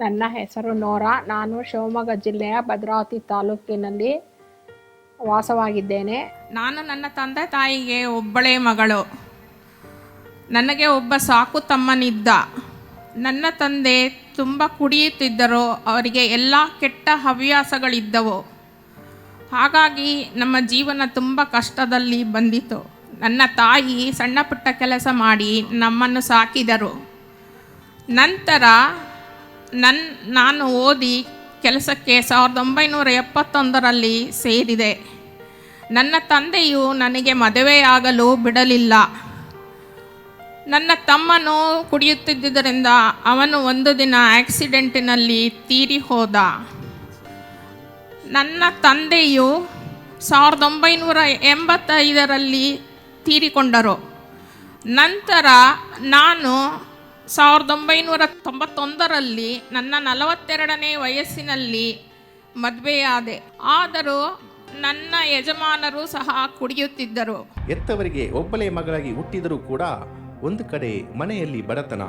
ನನ್ನ ಹೆಸರು ನೋರಾ. ನಾನು ಶಿವಮೊಗ್ಗ ಜಿಲ್ಲೆಯ ಭದ್ರಾವತಿ ತಾಲೂಕಿನಲ್ಲಿ ವಾಸವಾಗಿದ್ದೇನೆ. ನಾನು ನನ್ನ ತಂದೆ ತಾಯಿಗೆ ಒಬ್ಬಳೇ ಮಗಳು. ನನಗೆ ಒಬ್ಬ ಸಾಕು ತಮ್ಮನಿದ್ದ. ನನ್ನ ತಂದೆ ತುಂಬ ಕುಡಿಯುತ್ತಿದ್ದರು. ಅವರಿಗೆ ಎಲ್ಲ ಕೆಟ್ಟ ಹವ್ಯಾಸಗಳಿದ್ದವು. ಹಾಗಾಗಿ ನಮ್ಮ ಜೀವನ ತುಂಬ ಕಷ್ಟದಲ್ಲಿ ಬಂದಿತು ನನ್ನ ತಾಯಿ ಸಣ್ಣ ಪುಟ್ಟ ಕೆಲಸ ಮಾಡಿ ನಮ್ಮನ್ನು ಸಾಕಿದರು. ನಂತರ ನನ್ನ ನಾನು ಓದಿ ಕೆಲಸಕ್ಕೆ ಸಾವಿರದ ಒಂಬೈನೂರ ಎಪ್ಪತ್ತೊಂದರಲ್ಲಿ ಸೇರಿದೆ. ನನ್ನ ತಂದೆಯು ನನಗೆ ಮದುವೆಯಾಗಲು ಬಿಡಲಿಲ್ಲ. ನನ್ನ ತಮ್ಮನು ಕುಡಿಯುತ್ತಿದ್ದರಿಂದ ಅವನು ಒಂದು ದಿನ ಆಕ್ಸಿಡೆಂಟಿನಲ್ಲಿ ತೀರಿ ಹೋದ. ನನ್ನ ತಂದೆಯು ಸಾವಿರದ ಒಂಬೈನೂರ ಎಂಬತ್ತೈದರಲ್ಲಿ ತೀರಿಕೊಂಡರು. ನಂತರ ನಾನು ಸಾವಿರದ ಒಂಬೈನೂರ ತೊಂಬತ್ತೊಂದರಲ್ಲಿ ನನ್ನ ನಲವತ್ತೆರಡನೇ ವಯಸ್ಸಿನಲ್ಲಿ ಮದುವೆಯಾದೆ. ಆದರೂ ನನ್ನ ಯಜಮಾನರು ಸಹ ಕುಡಿಯುತ್ತಿದ್ದರು. ಎತ್ತವರಿಗೆ ಒಬ್ಬಳೆ ಮಗಳಾಗಿ ಹುಟ್ಟಿದರೂ ಕೂಡ ಒಂದು ಕಡೆ ಮನೆಯಲ್ಲಿ ಬಡತನ,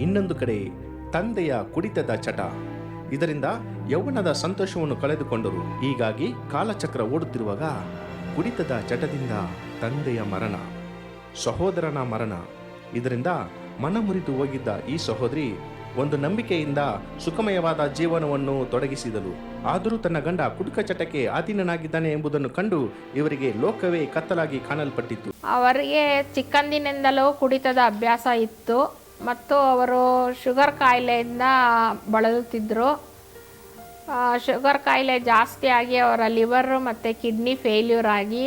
ಇನ್ನೊಂದು ಕಡೆ ತಂದೆಯ ಕುಡಿತದ ಚಟ. ಇದರಿಂದ ಯೌವನದ ಸಂತೋಷವನ್ನು ಕಳೆದುಕೊಂಡರು. ಹೀಗಾಗಿ ಕಾಲಚಕ್ರ ಓಡುತ್ತಿರುವಾಗ ಕುಡಿತದ ಚಟದಿಂದ ತಂದೆಯ ಮರಣ, ಸಹೋದರನ ಮರಣ. ಇದರಿಂದ ಮನಮುರಿದು ಹೋಗಿದ್ದ ಈ ಸಹೋದರಿ ಒಂದು ನಂಬಿಕೆಯಿಂದ ಸುಖಮಯವಾದ ಜೀವನವನ್ನು ತೊಡಗಿಸಿದಳು. ಆದರೂ ತನ್ನ ಗಂಡ ಕುಡುಕ ಚಟಕ್ಕೆ ಆಧೀನನಾಗಿದ್ದಾನೆ ಎಂಬುದನ್ನು ಕಂಡು ಇವರಿಗೆ ಲೋಕವೇ ಕತ್ತಲಾಗಿ ಕಾಣಲ್ಪಟ್ಟಿತ್ತು. ಅವರಿಗೆ ಚಿಕ್ಕಂದಿನಿಂದಲೂ ಕುಡಿತದ ಅಭ್ಯಾಸ ಇತ್ತು. ಮತ್ತು ಅವರು ಶುಗರ್ ಕಾಯಿಲೆಯಿಂದ ಬಳಲುತ್ತಿದ್ದರು. ಶುಗರ್ ಕಾಯಿಲೆ ಜಾಸ್ತಿ ಆಗಿ ಅವರ ಲಿವರ್ ಮತ್ತು ಕಿಡ್ನಿ ಫೇಲ್ಯೂರ್ ಆಗಿ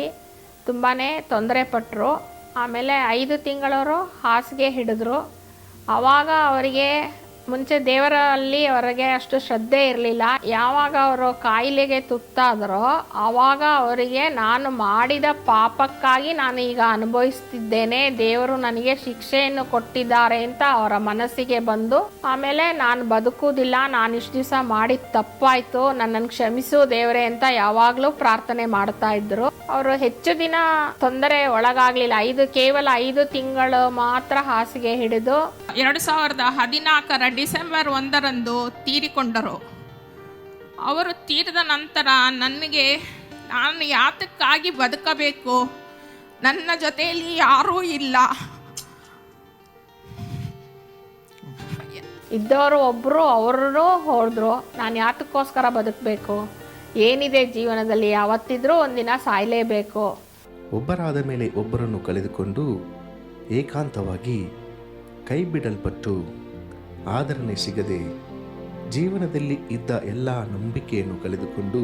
ತುಂಬಾ ತೊಂದರೆ ಪಟ್ಟರು ಆಮೇಲೆ ಐದು ತಿಂಗಳವರು ಹಾಸಿಗೆ ಹಿಡಿದ್ರು. ಆವಾಗ ಅವರಿಗೆ ಮುಂಚೆ ದೇವರಲ್ಲಿ ಅವರಿಗೆ ಅಷ್ಟು ಶ್ರದ್ಧೆ ಇರಲಿಲ್ಲ. ಯಾವಾಗ ಅವರು ಕಾಯಿಲೆಗೆ ತುತ್ತಾದರೋ ಆವಾಗ ಅವರಿಗೆ ನಾನು ಮಾಡಿದ ಪಾಪಕ್ಕಾಗಿ ನಾನು ಈಗ ಅನುಭವಿಸ್ತಿದ್ದೇನೆ. ದೇವರು ನನಗೆ ಶಿಕ್ಷೆಯನ್ನು ಕೊಟ್ಟಿದ್ದಾರೆ ಅಂತ ಅವರ ಮನಸ್ಸಿಗೆ ಬಂದು, ಆಮೇಲೆ ನಾನು ಬದುಕುವುದಿಲ್ಲ, ನಾನು ಇಷ್ಟು ದಿವಸ ಮಾಡಿದ ತಪ್ಪಾಯ್ತು, ನನ್ನನ್ನು ಕ್ಷಮಿಸು ದೇವರೇ ಅಂತ ಯಾವಾಗಲೂ ಪ್ರಾರ್ಥನೆ ಮಾಡ್ತಾ ಇದ್ರು. ಅವರು ಹೆಚ್ಚು ದಿನ ತೊಂದರೆ ಒಳಗಾಗ್ಲಿಲ್ಲ. ಐದು, ಕೇವಲ ಐದು ತಿಂಗಳು ಮಾತ್ರ ಹಾಸಿಗೆ ಹಿಡಿದು. ಎರಡು ಸಾವಿರದ ಹದಿನಾಲ್ಕರ ಡಿಸೆಂಬರ್ ಒಂದರಂದು ತೀರಿಕೊಂಡರು. ಅವರು ತೀರಿದ ನಂತರ ನನಗೆ ನಾನು ಯಾತಕ್ಕಾಗಿ ಬದುಕಬೇಕು? ನನ್ನ ಜೊತೆಯಲ್ಲಿ ಯಾರೂ ಇಲ್ಲ. ಇದ್ದವರು ಒಬ್ಬರು ಅವರು ಹೋದ್ರು ನಾನು ಯಾತಕ್ಕೋಸ್ಕರ ಬದುಕಬೇಕು? ಏನಿದೆ ಜೀವನದಲ್ಲಿ? ಯಾವತ್ತಿದ್ರೂ ಒಂದಿನ ಸಾಯಲೇಬೇಕು. ಒಬ್ಬರಾದ ಮೇಲೆ ಒಬ್ಬರನ್ನು ಕಳೆದುಕೊಂಡು ಏಕಾಂತವಾಗಿ ಕೈ ಬಿಡಲ್ಪಟ್ಟು ಆದರಣೆ ಸಿಗದೆ ಜೀವನದಲ್ಲಿ ಇದ್ದ ಎಲ್ಲ ನಂಬಿಕೆಯನ್ನು ಕಳೆದುಕೊಂಡು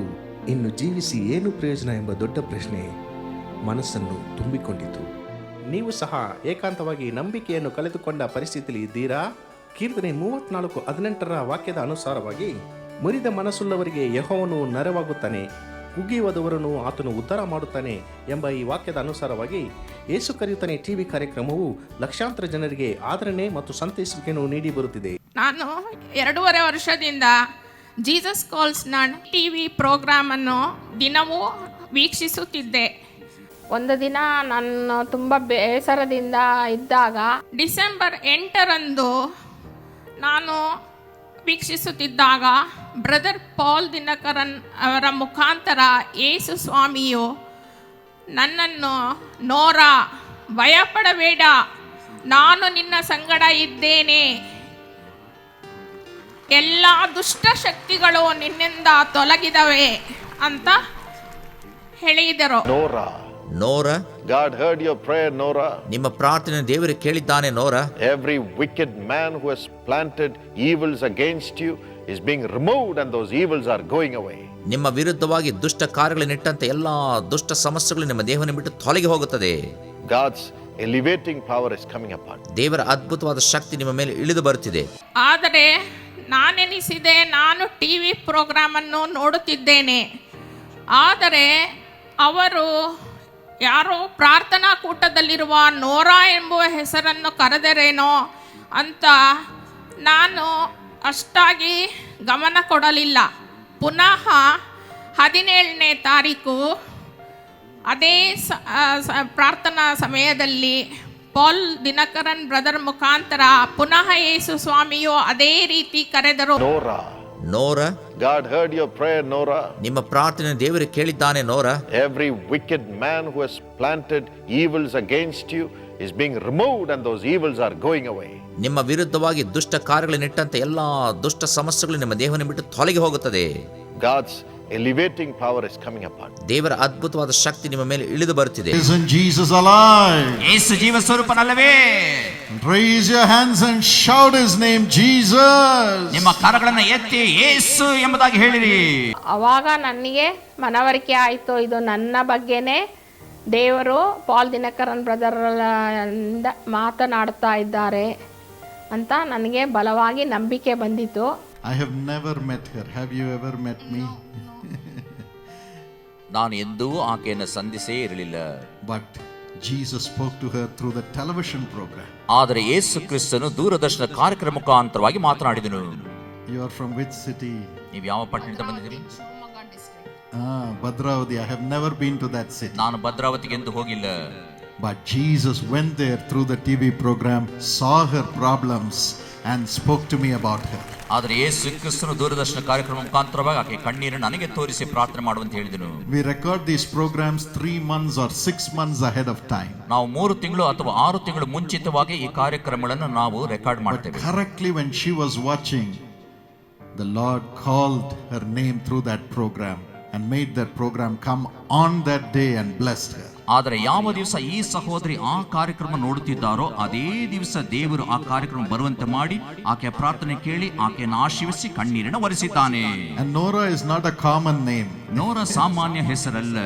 ಇನ್ನು ಜೀವಿಸಿ ಏನು ಪ್ರಯೋಜನ ಎಂಬ ದೊಡ್ಡ ಪ್ರಶ್ನೆ ಮನಸ್ಸನ್ನು ತುಂಬಿಕೊಂಡಿತು. ನೀವು ಸಹ ಏಕಾಂತವಾಗಿ ನಂಬಿಕೆಯನ್ನು ಕಳೆದುಕೊಂಡ ಪರಿಸ್ಥಿತಿಯಲ್ಲಿ ಇದ್ದೀರಾ? ಕೀರ್ತನೆ ಮೂವತ್ನಾಲ್ಕು ಹದಿನೆಂಟರ ವಾಕ್ಯದ ಅನುಸಾರವಾಗಿ ಮುರಿದ ಮನಸ್ಸುಳ್ಳವರಿಗೆ ಯಹೋವನು ನೆರವಾಗುತ್ತಾನೆ. ಕುಗ್ಗಿಯುವುದವರನ್ನು ಆತನು ಉದ್ಧಾರ ಮಾಡುತ್ತಾನೆ ಎಂಬ ಈ ವಾಕ್ಯದ ಅನುಸಾರವಾಗಿ ಏಸು ಕರೆಯುತ್ತಾನೆ ಟಿವಿ ಕಾರ್ಯಕ್ರಮವು ಲಕ್ಷಾಂತರ ಜನರಿಗೆ ಆಧರಣೆ ಮತ್ತು ಸಂತೈಸುವಿಕೆಯನ್ನು ನೀಡಿ ಬರುತ್ತಿದೆ. ನಾನು ಎರಡೂವರೆ ವರ್ಷದಿಂದ ಜೀಸಸ್ ಕಾಲ್ಸ್ನ ಟಿ ವಿ ಪ್ರೋಗ್ರಾಮನ್ನು ದಿನವೂ ವೀಕ್ಷಿಸುತ್ತಿದ್ದೆ. ಒಂದು ದಿನ ನಾನು ತುಂಬ ಬೇಸರದಿಂದ ಇದ್ದಾಗ ಡಿಸೆಂಬರ್ ಎಂಟರಂದು ನಾನು ವೀಕ್ಷಿಸುತ್ತಿದ್ದಾಗ ಬ್ರದರ್ ಪಾಲ್ ದಿನಕರನ್ ಅವರ ಮುಖಾಂತರ ಯೇಸು ಸ್ವಾಮಿಯು ನನ್ನನ್ನು, ನೋರ, ಭಯಪಡಬೇಡ. ನಾನು ನಿನ್ನ ಸಂಗಡ ಇದ್ದೇನೆ. ಎಲ್ಲ ದುಷ್ಟ ಶಕ್ತಿಗಳು ನಿನ್ನಿಂದ ತೊಲಗಿದವೆ, ಅಂತ ಹೇಳಿದರು. Nora. Nora? God heard your prayer Nora ನಿಮ್ಮ ಪ್ರಾರ್ಥನೆ ದೇವರಿಗೆ ಕೇಳಿದ್ದಾನೆ Nora? Every wicked man who has planted evils against you is being removed and those evils are going away ನಿಮ್ಮ ವಿರುದ್ಧವಾಗಿ ದುಷ್ಟ ಕಾರ್ಯಗಳನ್ನು ಇಟ್ಟಂತ ಎಲ್ಲಾ ದುಷ್ಟ ಸಮಸ್ಯೆಗಳು ನಿಮ್ಮ ದೇಹವನ್ನು ಬಿಟ್ಟು ತೊಲಗಿ ಹೋಗುತ್ತದೆ. God's elevating power is coming up ದೇವರ ಅದ್ಭುತವಾದ ಶಕ್ತಿ ನಿಮ್ಮ ಮೇಲೆ ಇಳಿದು ಬರುತ್ತಿದೆ. ಆದರೆ ನಾನೆನಿಸಿದೆ ನಾನು ಟಿವಿ ಪ್ರೋಗ್ರಾಮ್ ಅನ್ನು ನೋಡುತ್ತಿದ್ದೇನೆ. ಆದರೆ ಅವರು ಯಾರೋ ಪ್ರಾರ್ಥನಾ ಕೂಟದಲ್ಲಿರುವ ನೋರಾ ಎಂಬುವ ಹೆಸರನ್ನು ಕರೆದರೇನೋ ಅಂತ ನಾನು ಅಷ್ಟಾಗಿ ಗಮನ ಕೊಡಲಿಲ್ಲ ಪುನಃ ಹದಿನೇಳನೇ ತಾರೀಕು ಅದೇ ಸ ಪ್ರಾರ್ಥನಾ ಸಮಯದಲ್ಲಿ ಪಾಲ್ ದಿನಕರನ್ ಬ್ರದರ್ ಮುಖಾಂತರ ಪುನಃ ಯೇಸು ಸ್ವಾಮಿಯು ಅದೇ ರೀತಿ ಕರೆದರು. ನೋರ God heard your prayer, Nora. ನಿಮ್ಮ ಪ್ರಾರ್ಥನೆ ದೇವರು ಕೇಳಿದ್ದಾನೆ ನೋರ Every wicked man who has planted evils against you is being removed, and those evils are going away. ನಿಮ್ಮ ವಿರುದ್ಧವಾಗಿ ದುಷ್ಟ ಕಾರ್ಯಗಳನ್ನಿಟ್ಟಂತೆ ಎಲ್ಲಾ ದುಷ್ಟ ಸಮಸ್ಯೆಗಳು ನಿಮ್ಮ ದೇಹವನ್ನು ಬಿಟ್ಟು ತೊಲಗಿ ಹೋಗುತ್ತದೆ God's elevating power is coming upon ದೇವರ ಅದ್ಭುತವಾದ ಶಕ್ತಿ ನಿಮ್ಮ ಮೇಲೆ ಇಳಿದು ಬರುತ್ತಿದೆ Isn't Jesus alive? ಯೇಸು ಜೀವ ಸ್ವರೂಪನಲ್ಲವೇ Raise your hands and shout his name, Jesus. ನಿಮ್ಮ ಕರಗಳನ್ನ ಎತ್ತಿ ಯೇಸು ಎಂಬುದಾಗಿ ಹೇಳಿರಿ ಅವಾಗ ನನಗೆ ಮನವರಿಕೆ ಆಯಿತು ಇದು ನನ್ನ ಬಗ್ಗೆನೇ ದೇವರು ಪಾಲ್ ದಿನಕರನ್ ಬ್ರದರ್ ಮಾತನಾಡ್ತಾ ಇದ್ದಾರೆ ಅಂತ ನನಗೆ ಬಲವಾಗಿ ನಂಬಿಕೆ ಬಂದಿತು I have never met her. Have you ever met me? ನಾನು ಎಂದೂ ಆಕೆಯನ್ನು ಸಂಧಿಸೇ ಇರಲಿಲ್ಲ. But Jesus spoke to her through the television programme ಆದರೆ ಯೇಸು ಕ್ರಿಸ್ತನು ದೂರದರ್ಶನ ಕಾರ್ಯಕ್ರಮ ಮುಖಾಂತರವಾಗಿ ಮಾತನಾಡಿದನು. You are from which city ನೀವು ಯಾವ ಪಟ್ಟಣದಿಂದ ಬಂದಿದ್ದೀರಿ? Bhadravati I have never never to that city. ನಾನು ಭದ್ರಾವತಿಗೆ ಎಂದು ಹೋಗಿಲ್ಲ. But Jesus went there through the TV program, saw her problems, and spoke to me about her. ಆದರೆ ಯೇಸು ಕ್ರಿಸ್ತನು ದೂರದರ್ಶನ ಕಾರ್ಯಕ್ರಮ ಮುಖಾಂತರವಾಗಿ ಆಕೆ ಕಣ್ಣೀರು ನನಗೆ ತೋರಿಸಿ ಪ್ರಾರ್ಥನೆ ಮಾಡುವಂತ ಹೇಳಿದನು We record these programs three months or six months ahead of time. ನಾವು ಮೂರು ತಿಂಗಳು ಅಥವಾ ಆರು ತಿಂಗಳು ಮುಂಚಿತವಾಗಿ ಈ ಕಾರ್ಯಕ್ರಮಗಳನ್ನು ನಾವು ರೆಕಾರ್ಡ್ But ಮಾಡ್ತೇವೆ correctly, when she was watching, the Lord called her name through that program and made that program come on that day and blessed her. ಆದರೆ ಯಾವ ದಿವಸ ಈ ಸಹೋದರಿ ಆ ಕಾರ್ಯಕ್ರಮ ನೋಡುತ್ತಿದ್ದಾರೋ ಅದೇ ದಿವಸ ದೇವರು ಆ ಕಾರ್ಯಕ್ರಮ ಬರುವಂತೆ ಮಾಡಿ ಆಕೆ ಪ್ರಾರ್ಥನೆ ಕೇಳಿ ಆಕೆಯನ್ನು ಆಶೀರ್ವಿಸಿ ಕಣ್ಣೀರನ್ನು ಒರೆಸಿದ್ದಾನೆ. Nora is is a common name Nora ಸಾಮಾನ್ಯ ಹೆಸರಲ್ಲ.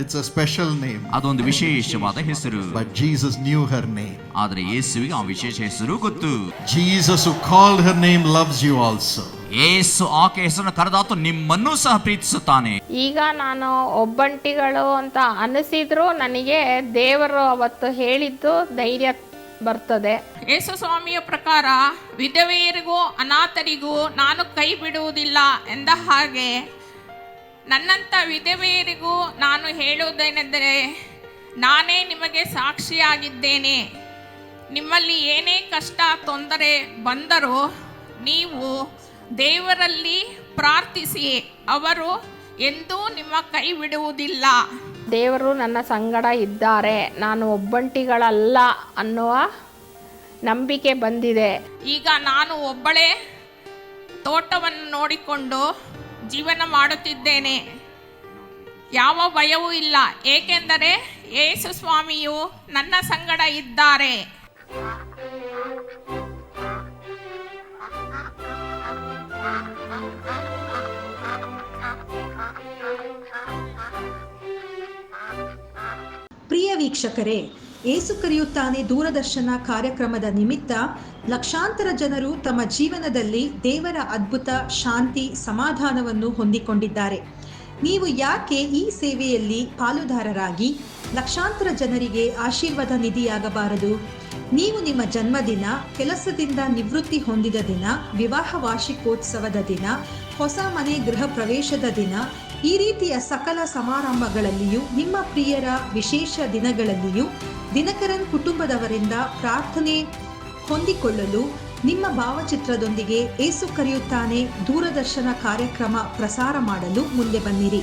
ಇಟ್ಸ್ ಅ ಸ್ಪೆಷಲ್ ನೇಮ್ ಅದೊಂದು ವಿಶೇಷವಾದ ಹೆಸರು. But Jesus knew her name ಆದರೆ ಯೇಸುವಿಗೆ ಆ ವಿಶೇಷ ಹೆಸರು ಗೊತ್ತು. Jesus called her name loves you you Yesu ಆಕೆ ಹೆಸರನ್ನು ಕರೆದಾತು ನಿಮ್ಮನ್ನು ಸಹ ಪ್ರೀತಿಸುತ್ತಾನೆ. ಈಗ ನಾನು ಒಬ್ಬಂಟಿಗಳು ಅಂತ ಅನಿಸಿದ್ರು ನನಗೆ ದೇವರು ಅವತ್ತು ಹೇಳಿದ್ದು ಧೈರ್ಯ ಬರ್ತದೆ. ಯೇಸು ಸ್ವಾಮಿಯ ಪ್ರಕಾರ ವಿಧವೆಯರಿಗೂ ಅನಾಥರಿಗೂ ನಾನು ಕೈ ಬಿಡುವುದಿಲ್ಲ ಎಂದ ಹಾಗೆ ನನ್ನಂಥ ವಿಧವೆಯರಿಗೂ ನಾನು ಹೇಳುವುದೇನೆಂದರೆ ನಾನೇ ನಿಮಗೆ ಸಾಕ್ಷಿಯಾಗಿದ್ದೇನೆ. ನಿಮ್ಮಲ್ಲಿ ಏನೇ ಕಷ್ಟ ತೊಂದರೆ ಬಂದರೂ ನೀವು ದೇವರಲ್ಲಿ ಪ್ರಾರ್ಥಿಸಿ ಅವರು ಎಂದೂ ನಿಮ್ಮ ಕೈ ಬಿಡುವುದಿಲ್ಲ. ದೇವರು ನನ್ನ ಸಂಗಡ ಇದ್ದಾರೆ ನಾನು ಒಬ್ಬಂಟಿಗಳಲ್ಲ ಅನ್ನುವ ನಂಬಿಕೆ ಬಂದಿದೆ. ಈಗ ನಾನು ಒಬ್ಬಳೇ ತೋಟವನ್ನು ನೋಡಿಕೊಂಡು ಜೀವನ ಮಾಡುತ್ತಿದ್ದೇನೆ. ಯಾವ ಭಯವೂ ಇಲ್ಲ ಏಕೆಂದರೆ ಯೇಸು ಸ್ವಾಮಿಯು ನನ್ನ ಸಂಗಡ ಇದ್ದಾರೆ. ಪ್ರಿಯ ವೀಕ್ಷಕರೇ, ಏಸು ಕರೆಯುತ್ತಾನೆ ದೂರದರ್ಶನ ಕಾರ್ಯಕ್ರಮದ ನಿಮಿತ್ತ ಲಕ್ಷಾಂತರ ಜನರು ತಮ್ಮ ಜೀವನದಲ್ಲಿ ದೇವರ ಅದ್ಭುತ ಶಾಂತಿ ಸಮಾಧಾನವನ್ನು ಹೊಂದಿಕೊಂಡಿದ್ದಾರೆ. ನೀವು ಯಾಕೆ ಈ ಸೇವೆಯಲ್ಲಿ ಪಾಲುದಾರರಾಗಿ ಲಕ್ಷಾಂತರ ಜನರಿಗೆ ಆಶೀರ್ವಾದ ನಿಧಿಯಾಗಬಾರದು? ನೀವು ನಿಮ್ಮ ಜನ್ಮದಿನ, ಕೆಲಸದಿಂದ ನಿವೃತ್ತಿ ಹೊಂದಿದ ದಿನ, ವಿವಾಹ ವಾರ್ಷಿಕೋತ್ಸವದ ದಿನ ಹೊಸ ಮನೆ ಗೃಹ ಪ್ರವೇಶದ ದಿನ, ಈ ರೀತಿಯ ಸಕಲ ಸಮಾರಂಭಗಳಲ್ಲಿಯೂ, ನಿಮ್ಮ ಪ್ರಿಯರ ವಿಶೇಷ ದಿನಗಳಲ್ಲಿಯೂ, ದಿನಕರನ್ ಕುಟುಂಬದವರಿಂದ ಪ್ರಾರ್ಥನೆ ಹೊಂದಿಕೊಳ್ಳಲು ನಿಮ್ಮ ಭಾವಚಿತ್ರದೊಂದಿಗೆ ಏಸು ಕರೆಯುತ್ತಾನೆ ದೂರದರ್ಶನ ಕಾರ್ಯಕ್ರಮ ಪ್ರಸಾರ ಮಾಡಲು ಮುಂದೆ ಬನ್ನಿರಿ.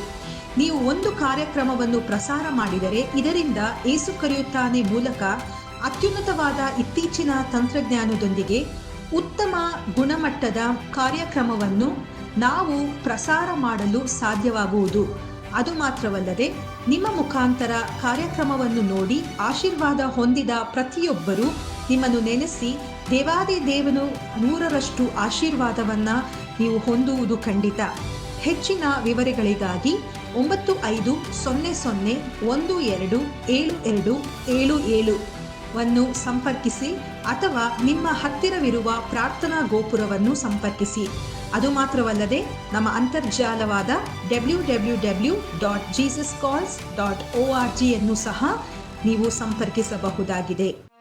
ನೀವು ಒಂದು ಕಾರ್ಯಕ್ರಮವನ್ನು ಪ್ರಸಾರ ಮಾಡಿದರೆ ಇದರಿಂದ ಏಸು ಕರೆಯುತ್ತಾನೆ ಮೂಲಕ ಅತ್ಯುನ್ನತವಾದ ಇತ್ತೀಚಿನ ತಂತ್ರಜ್ಞಾನದೊಂದಿಗೆ ಉತ್ತಮ ಗುಣಮಟ್ಟದ ಕಾರ್ಯಕ್ರಮವನ್ನು ನಾವು ಪ್ರಸಾರ ಮಾಡಲು ಸಾಧ್ಯವಾಗುವುದು. ಅದು ಮಾತ್ರವಲ್ಲದೆ, ನಿಮ್ಮ ಮುಖಾಂತರ ಕಾರ್ಯಕ್ರಮವನ್ನು ನೋಡಿ ಆಶೀರ್ವಾದ ಹೊಂದಿದ ಪ್ರತಿಯೊಬ್ಬರೂ ನಿಮ್ಮನ್ನು ನೆನೆಸಿ ದೇವಾದಿ ದೇವನು ನೂರರಷ್ಟು ಆಶೀರ್ವಾದವನ್ನ ನೀವು ಹೊಂದುವುದು ಖಂಡಿತ. ಹೆಚ್ಚಿನ ವಿವರಗಳಿಗಾಗಿ ಒಂಬತ್ತು ಐದು ಸೊನ್ನೆ ಸೊನ್ನೆ ಒಂದು ಎರಡು ಏಳು ಎರಡು ಏಳು ಏಳು ವನ್ನು ಸಂಪರ್ಕಿಸಿ ಅಥವಾ ನಿಮ್ಮ ಹತ್ತಿರವಿರುವ ಪ್ರಾರ್ಥನಾ ಗೋಪುರವನ್ನು ಸಂಪರ್ಕಿಸಿ. ಅದು ಮಾತ್ರವಲ್ಲದೆ ನಮ್ಮ ಅಂತರ್ಜಾಲವಾದ W W W dot Jesus calls dot R ಜಿಯನ್ನು ಸಹ ನೀವು ಸಂಪರ್ಕಿಸಬಹುದಾಗಿದೆ.